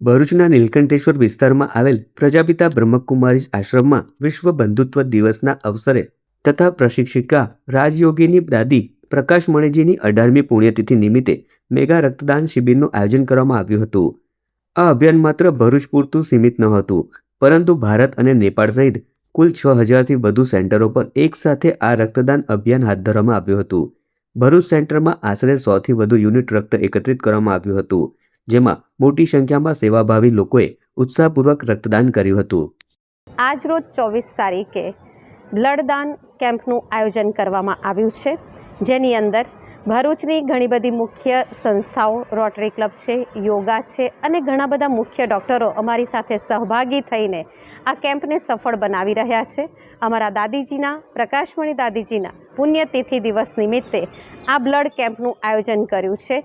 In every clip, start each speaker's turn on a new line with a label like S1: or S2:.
S1: ભરૂચના નીલકંઠેશ્વર વિસ્તારમાં આવેલ પ્રજાપિતા બ્રહ્મકુમારી આશ્રમમાં વિશ્વ બંધુત્વ દિવસના અવસરે તથા પ્રશિક્ષિકા રાજયોગીની દાદી પ્રકાશ મણિજીની અઢારમી પુણ્યતિથિ નિમિત્તે મેગા રક્તદાન શિબિરનું આયોજન કરવામાં આવ્યું હતું. આ અભિયાન માત્ર ભરૂચ પૂરતું સીમિત ન હતું, પરંતુ ભારત અને નેપાળ સહિત કુલ છ હજારથી વધુ સેન્ટરો પર એકસાથે આ રક્તદાન અભિયાન હાથ ધરવામાં આવ્યું હતું. ભરૂચ સેન્ટરમાં આશરે સોથી વધુ યુનિટ રક્ત એકત્રિત કરવામાં આવ્યું હતું, જેમાં મોટી સંખ્યામાં સેવાભાવી લોકોએ ઉત્સાહપૂર્વક રક્તદાન કર્યું હતું.
S2: આજ રોજ ચોવીસ તારીખે બ્લડદાન કેમ્પનું આયોજન કરવામાં આવ્યું છે, જેની અંદર ભરૂચની ઘણી બધી મુખ્ય સંસ્થાઓ, રોટરી ક્લબ છે, યોગા છે અને ઘણા બધા મુખ્ય ડૉક્ટરો અમારી સાથે સહભાગી થઈને આ કેમ્પને સફળ બનાવી રહ્યા છે. અમારા દાદીજીના, પ્રકાશમણી દાદીજીના પુણ્યતિથિ દિવસ નિમિત્તે આ બ્લડ કેમ્પનું આયોજન કર્યું છે.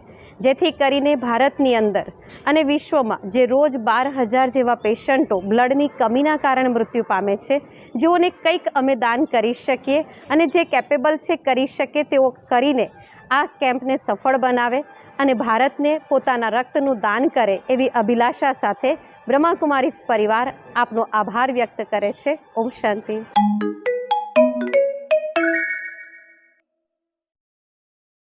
S2: જેથી કરીને ભારતની અંદર અને વિશ્વમાં જે રોજ બાર હજાર જેવા પેશન્ટો બ્લડની કમીના કારણે મૃત્યુ પામે છે, જેઓને કંઈક અમે દાન કરી શકીએ અને જે કેપેબલ છે કરી શકે તેઓ કરીને આ કેમ્પને સફળ બનાવે અને ભારતને પોતાના રક્તનું દાન કરે એવી અભિલાષા સાથે બ્રહ્માકુમારીસ પરિવાર આપનો આભાર વ્યક્ત કરે છે. ઓમ શાંતિ.